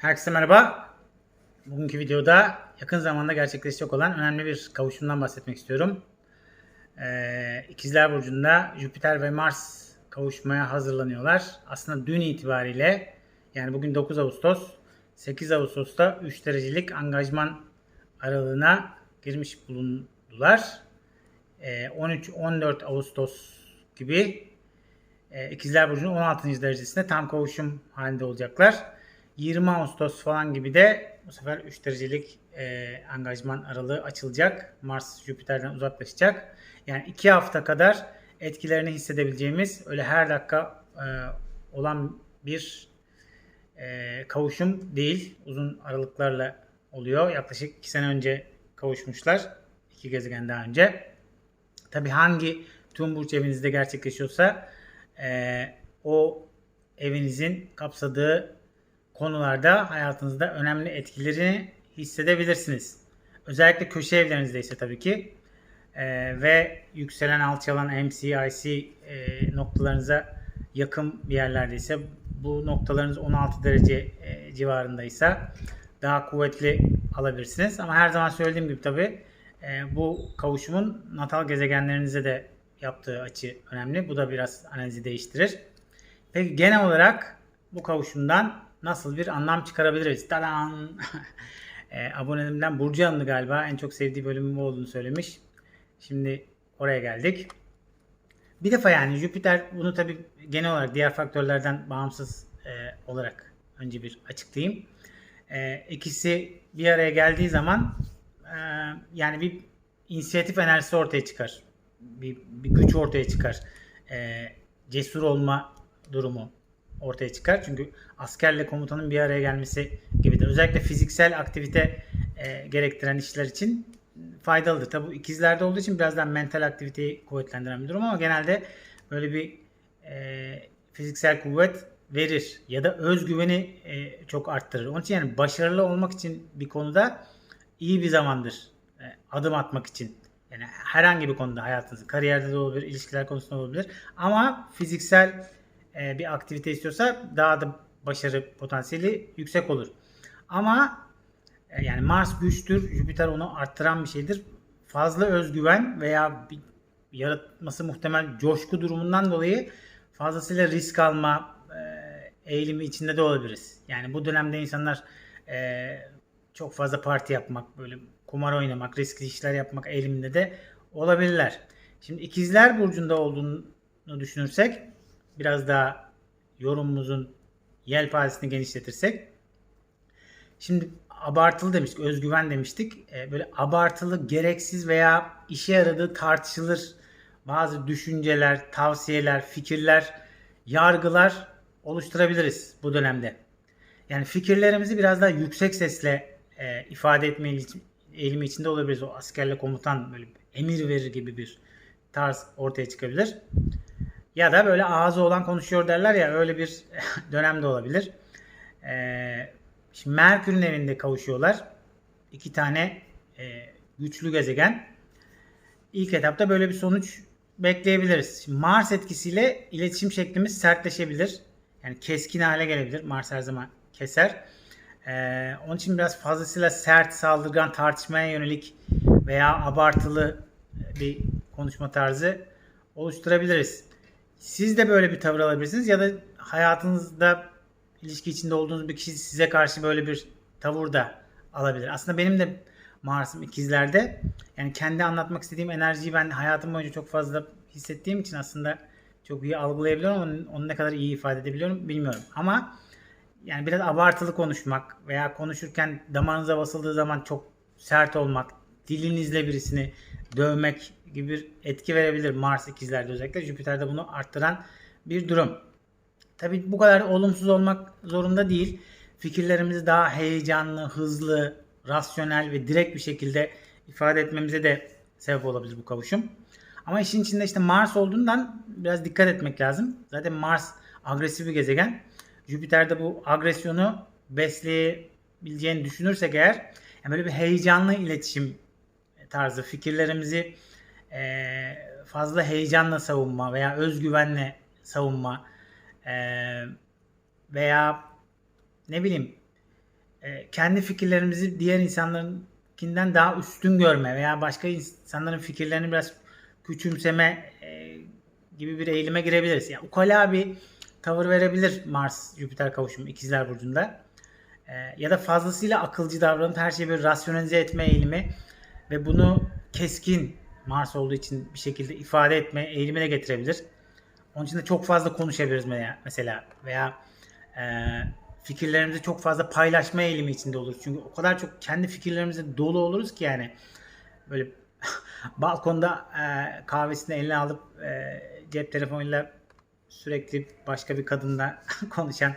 Herkese merhaba. Bugünkü videoda yakın zamanda gerçekleşecek olan önemli bir kavuşumdan bahsetmek istiyorum. Ee, İkizler Burcu'nda Jüpiter ve Mars kavuşmaya hazırlanıyorlar. Aslında dün itibariyle yani bugün 9 Ağustos 8 Ağustos'ta 3 derecelik angajman aralığına girmiş bulundular. Ee, 13-14 Ağustos gibi e, İkizler Burcu'nun 16. derecesinde tam kavuşum halinde olacaklar. 20 Ağustos falan gibi de bu sefer 3 derecelik e, angajman aralığı açılacak. Mars Jüpiter'den uzaklaşacak. Yani 2 hafta kadar etkilerini hissedebileceğimiz öyle her dakika e, olan bir e, kavuşum değil. Uzun aralıklarla oluyor. Yaklaşık 2 sene önce kavuşmuşlar. iki gezegen daha önce. Tabi hangi tüm burç evinizde gerçekleşiyorsa e, o evinizin kapsadığı konularda hayatınızda önemli etkilerini hissedebilirsiniz. Özellikle köşe evlerinizde ise tabii ki e, ve yükselen alçalan MCIC e, noktalarınıza yakın bir yerlerdeyse bu noktalarınız 16 derece e, civarındaysa daha kuvvetli alabilirsiniz. Ama her zaman söylediğim gibi tabii e, bu kavuşumun natal gezegenlerinize de yaptığı açı önemli. Bu da biraz analizi değiştirir. Peki genel olarak bu kavuşumdan nasıl bir anlam çıkarabiliriz? Tadan! e, abonemden Burcu Hanım'dı galiba en çok sevdiği bölümüm olduğunu söylemiş. Şimdi oraya geldik. Bir defa yani Jüpiter bunu tabi genel olarak diğer faktörlerden bağımsız e, olarak önce bir açıklayayım. E, ikisi bir araya geldiği zaman e, yani bir inisiyatif enerjisi ortaya çıkar. Bir, bir güç ortaya çıkar. E, cesur olma durumu ortaya çıkar. Çünkü askerle komutanın bir araya gelmesi gibidir. Özellikle fiziksel aktivite e, gerektiren işler için faydalıdır. Tabi ikizlerde olduğu için birazdan mental aktiviteyi kuvvetlendiren bir durum ama genelde böyle bir e, fiziksel kuvvet verir ya da özgüveni e, çok arttırır. Onun için yani başarılı olmak için bir konuda iyi bir zamandır e, adım atmak için. Yani herhangi bir konuda hayatınızda, kariyerde de olabilir, ilişkiler konusunda olabilir. Ama fiziksel e, bir aktivite istiyorsa daha da başarı potansiyeli yüksek olur. Ama e, yani Mars güçtür, Jüpiter onu arttıran bir şeydir. Fazla özgüven veya bir yaratması muhtemel coşku durumundan dolayı fazlasıyla risk alma e, eğilimi içinde de olabiliriz. Yani bu dönemde insanlar çok fazla parti yapmak, böyle kumar oynamak, riskli işler yapmak eğiliminde de olabilirler. Şimdi ikizler burcunda olduğunu düşünürsek biraz daha yorumumuzun yelpazesini genişletirsek şimdi abartılı demiştik, özgüven demiştik. Ee, böyle abartılı, gereksiz veya işe yaradığı tartışılır bazı düşünceler, tavsiyeler, fikirler, yargılar oluşturabiliriz bu dönemde. Yani fikirlerimizi biraz daha yüksek sesle e, ifade etme eğilimi içinde olabiliriz. O askerle komutan böyle emir verir gibi bir tarz ortaya çıkabilir. Ya da böyle ağzı olan konuşuyor derler ya öyle bir dönemde olabilir. Ee, şimdi Merkür'ün evinde kavuşuyorlar. İki tane e, güçlü gezegen. İlk etapta böyle bir sonuç bekleyebiliriz. Şimdi Mars etkisiyle iletişim şeklimiz sertleşebilir. Yani keskin hale gelebilir. Mars her zaman keser. Ee, onun için biraz fazlasıyla sert, saldırgan, tartışmaya yönelik veya abartılı bir konuşma tarzı oluşturabiliriz. Siz de böyle bir tavır alabilirsiniz ya da hayatınızda ilişki içinde olduğunuz bir kişi size karşı böyle bir tavır da alabilir. Aslında benim de Mars'ım ikizlerde. Yani kendi anlatmak istediğim enerjiyi ben hayatım boyunca çok fazla hissettiğim için aslında çok iyi algılayabiliyorum. Onu, onu ne kadar iyi ifade edebiliyorum bilmiyorum. Ama yani biraz abartılı konuşmak veya konuşurken damarınıza basıldığı zaman çok sert olmak, dilinizle birisini dövmek gibi bir etki verebilir Mars ikizlerde özellikle. Jüpiter'de bunu arttıran bir durum. Tabi bu kadar olumsuz olmak zorunda değil. Fikirlerimizi daha heyecanlı, hızlı, rasyonel ve direkt bir şekilde ifade etmemize de sebep olabilir bu kavuşum. Ama işin içinde işte Mars olduğundan biraz dikkat etmek lazım. Zaten Mars agresif bir gezegen. Jüpiter'de bu agresyonu besleyebileceğini düşünürsek eğer yani böyle bir heyecanlı iletişim tarzı fikirlerimizi fazla heyecanla savunma veya özgüvenle savunma veya ne bileyim e, kendi fikirlerimizi diğer insanlarınkinden daha üstün görme veya başka insanların fikirlerini biraz küçümseme e, gibi bir eğilime girebiliriz. Yani ukala bir tavır verebilir Mars Jüpiter kavuşumu ikizler burcunda. E, ya da fazlasıyla akılcı davranıp her şeyi bir rasyonalize etme eğilimi ve bunu keskin Mars olduğu için bir şekilde ifade etme eğilimi de getirebilir. Onun için de çok fazla konuşabiliriz mesela veya e, fikirlerimizi çok fazla paylaşma eğilimi içinde oluruz. Çünkü o kadar çok kendi fikirlerimize dolu oluruz ki yani böyle balkonda e, kahvesini eline alıp e, cep telefonuyla sürekli başka bir kadınla konuşan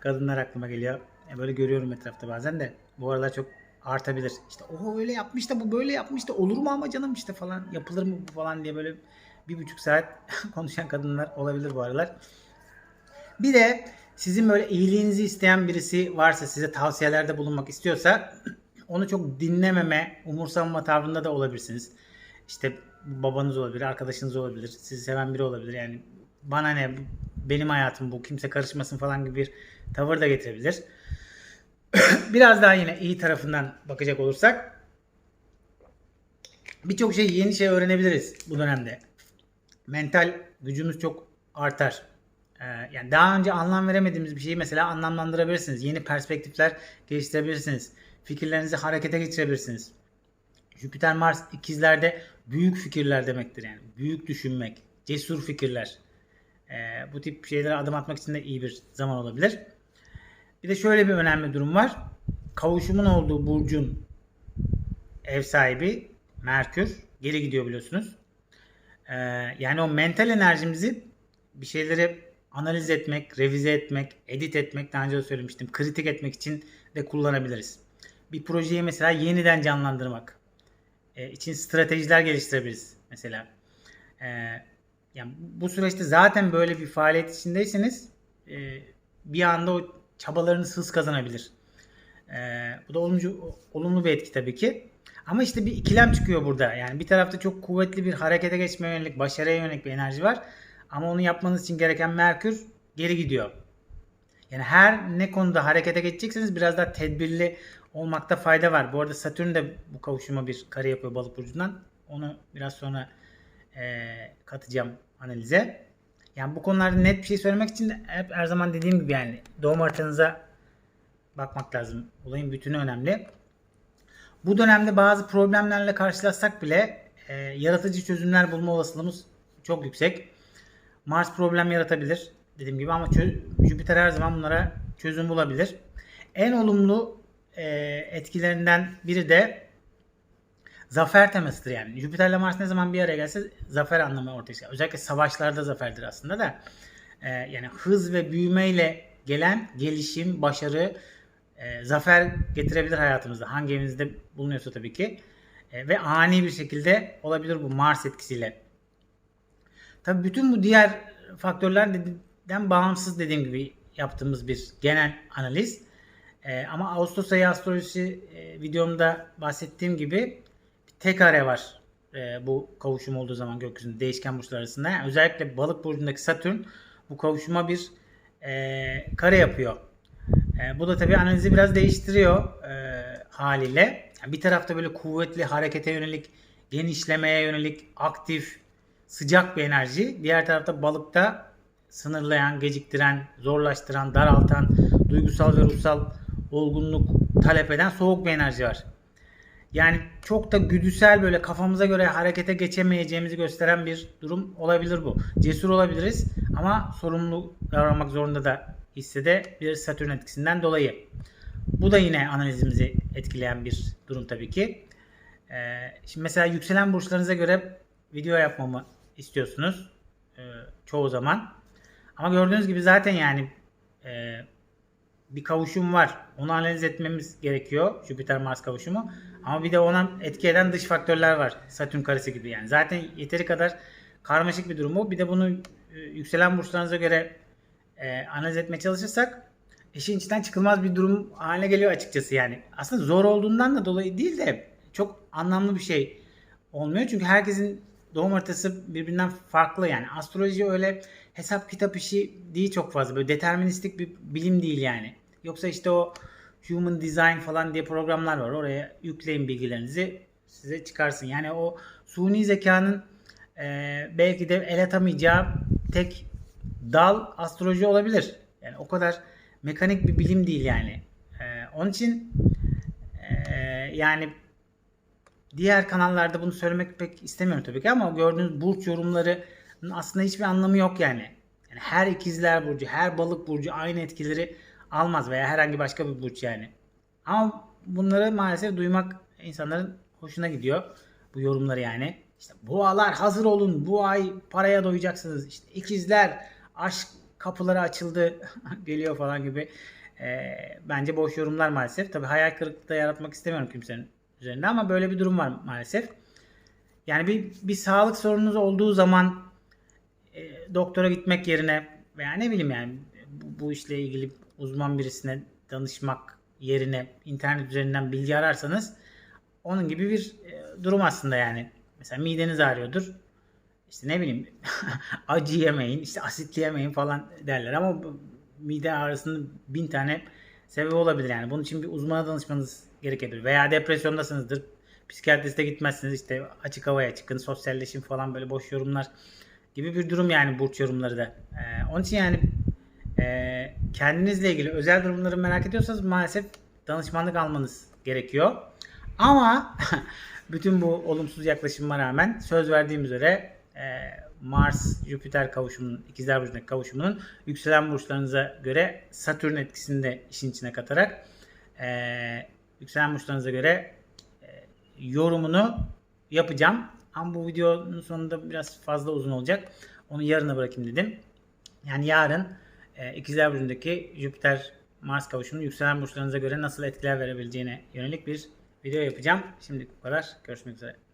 kadınlar aklıma geliyor. E, böyle görüyorum etrafta bazen de. Bu aralar çok artabilir. İşte o öyle yapmış da bu böyle yapmış da olur mu ama canım işte falan yapılır mı bu falan diye böyle bir buçuk saat konuşan kadınlar olabilir bu aralar. Bir de sizin böyle iyiliğinizi isteyen birisi varsa size tavsiyelerde bulunmak istiyorsa onu çok dinlememe, umursamama tavrında da olabilirsiniz. İşte babanız olabilir, arkadaşınız olabilir, sizi seven biri olabilir. Yani bana ne, benim hayatım bu, kimse karışmasın falan gibi bir tavır da getirebilir. Biraz daha yine iyi tarafından bakacak olursak birçok şey yeni şey öğrenebiliriz bu dönemde. Mental gücümüz çok artar. Ee, yani daha önce anlam veremediğimiz bir şeyi mesela anlamlandırabilirsiniz. Yeni perspektifler geliştirebilirsiniz. Fikirlerinizi harekete geçirebilirsiniz. Jüpiter Mars ikizlerde büyük fikirler demektir yani. Büyük düşünmek, cesur fikirler. Ee, bu tip şeylere adım atmak için de iyi bir zaman olabilir. Bir de şöyle bir önemli durum var. Kavuşumun olduğu burcun ev sahibi Merkür geri gidiyor biliyorsunuz. Ee, yani o mental enerjimizi bir şeyleri analiz etmek, revize etmek, edit etmek daha önce de söylemiştim. Kritik etmek için de kullanabiliriz. Bir projeyi mesela yeniden canlandırmak e, için stratejiler geliştirebiliriz mesela. E, yani bu süreçte zaten böyle bir faaliyet içindeyseniz e, bir anda o çabalarınız hız kazanabilir. E, bu da olumlu, olumlu bir etki tabii ki. Ama işte bir ikilem çıkıyor burada. Yani bir tarafta çok kuvvetli bir harekete geçmeye yönelik, başarıya yönelik bir enerji var. Ama onu yapmanız için gereken Merkür geri gidiyor. Yani her ne konuda harekete geçecekseniz biraz daha tedbirli olmakta fayda var. Bu arada Satürn de bu kavuşuma bir kare yapıyor balık burcundan. Onu biraz sonra e, katacağım analize. Yani bu konularda net bir şey söylemek için de hep her zaman dediğim gibi yani doğum haritanıza bakmak lazım. Olayın bütünü önemli. Bu dönemde bazı problemlerle karşılaşsak bile e, yaratıcı çözümler bulma olasılığımız çok yüksek. Mars problem yaratabilir dediğim gibi ama Jüpiter her zaman bunlara çözüm bulabilir. En olumlu e, etkilerinden biri de zafer temasıdır yani. Jüpiter ile Mars ne zaman bir araya gelse zafer anlamı ortaya çıkar. Özellikle savaşlarda zaferdir aslında da. E, yani hız ve büyümeyle gelen gelişim, başarı, e, zafer getirebilir hayatımızda. Hangi evinizde bulunuyorsa tabii ki. E, ve ani bir şekilde olabilir bu Mars etkisiyle. Tabii bütün bu diğer faktörlerden bağımsız dediğim gibi yaptığımız bir genel analiz. Ee, ama Ağustos ayı astrolojisi e, videomda bahsettiğim gibi tek kare var e, bu kavuşum olduğu zaman gökyüzünde değişken burçlar arasında. Yani özellikle balık burcundaki Satürn bu kavuşuma bir e, kare yapıyor. E, bu da tabii analizi biraz değiştiriyor e, haliyle. Yani bir tarafta böyle kuvvetli harekete yönelik, genişlemeye yönelik, aktif, sıcak bir enerji. Diğer tarafta balıkta sınırlayan, geciktiren, zorlaştıran, daraltan, duygusal ve ruhsal olgunluk talep eden soğuk bir enerji var. Yani çok da güdüsel böyle kafamıza göre harekete geçemeyeceğimizi gösteren bir durum olabilir bu. Cesur olabiliriz ama sorumlu davranmak zorunda da hissede bir Satürn etkisinden dolayı. Bu da yine analizimizi etkileyen bir durum tabii ki. Ee, şimdi mesela yükselen burçlarınıza göre video yapmamı istiyorsunuz. Ee, çoğu zaman. Ama gördüğünüz gibi zaten yani e, bir kavuşum var. Onu analiz etmemiz gerekiyor. Jüpiter Mars kavuşumu. Ama bir de ona etki eden dış faktörler var. Satürn karesi gibi yani. Zaten yeteri kadar karmaşık bir durum bu. Bir de bunu e, yükselen burçlarınıza göre e, analiz etmeye çalışırsak işin içinden çıkılmaz bir durum haline geliyor açıkçası yani. Aslında zor olduğundan da dolayı değil de çok anlamlı bir şey olmuyor. Çünkü herkesin doğum haritası birbirinden farklı yani. Astroloji öyle hesap kitap işi değil çok fazla. Böyle deterministik bir bilim değil yani. Yoksa işte o Human Design falan diye programlar var. Oraya yükleyin bilgilerinizi size çıkarsın. Yani o suni zekanın e, belki de el atamayacağı tek dal astroloji olabilir. Yani o kadar mekanik bir bilim değil yani. E, onun için e, yani diğer kanallarda bunu söylemek pek istemiyorum tabii ki ama gördüğünüz burç yorumları aslında hiçbir anlamı yok yani. Yani her ikizler burcu, her balık burcu aynı etkileri almaz veya herhangi başka bir burç yani. Ama bunları maalesef duymak insanların hoşuna gidiyor. Bu yorumları yani. İşte boğalar hazır olun. Bu ay paraya doyacaksınız. İşte ikizler aşk kapıları açıldı geliyor falan gibi. Ee, bence boş yorumlar maalesef. Tabii hayal kırıklığı da yaratmak istemiyorum kimsenin üzerinde ama böyle bir durum var maalesef. Yani bir, bir sağlık sorununuz olduğu zaman e, doktora gitmek yerine veya ne bileyim yani bu, bu işle ilgili uzman birisine danışmak yerine internet üzerinden bilgi ararsanız onun gibi bir e, durum aslında yani. Mesela mideniz ağrıyordur. İşte ne bileyim acı yemeyin, işte asitli yemeyin falan derler ama mide ağrısının bin tane sebebi olabilir yani. Bunun için bir uzmana danışmanız gerekebilir. Veya depresyondasınızdır. Psikiyatriste gitmezsiniz işte açık havaya çıkın, sosyalleşin falan böyle boş yorumlar gibi bir durum yani burç yorumları da. Ee, onun için yani e, kendinizle ilgili özel durumları merak ediyorsanız maalesef danışmanlık almanız gerekiyor. Ama bütün bu olumsuz yaklaşıma rağmen söz verdiğim üzere e, Mars Jüpiter kavuşumunun ikizler burcundaki kavuşumunun yükselen burçlarınıza göre Satürn etkisini de işin içine katarak e, yükselen burçlarınıza göre e, yorumunu yapacağım. Ama bu videonun sonunda biraz fazla uzun olacak. Onu yarına bırakayım dedim. Yani yarın e, ikizler burcundaki Jüpiter Mars kavuşumunun yükselen burçlarınıza göre nasıl etkiler verebileceğine yönelik bir video yapacağım. Şimdilik bu kadar. Görüşmek üzere.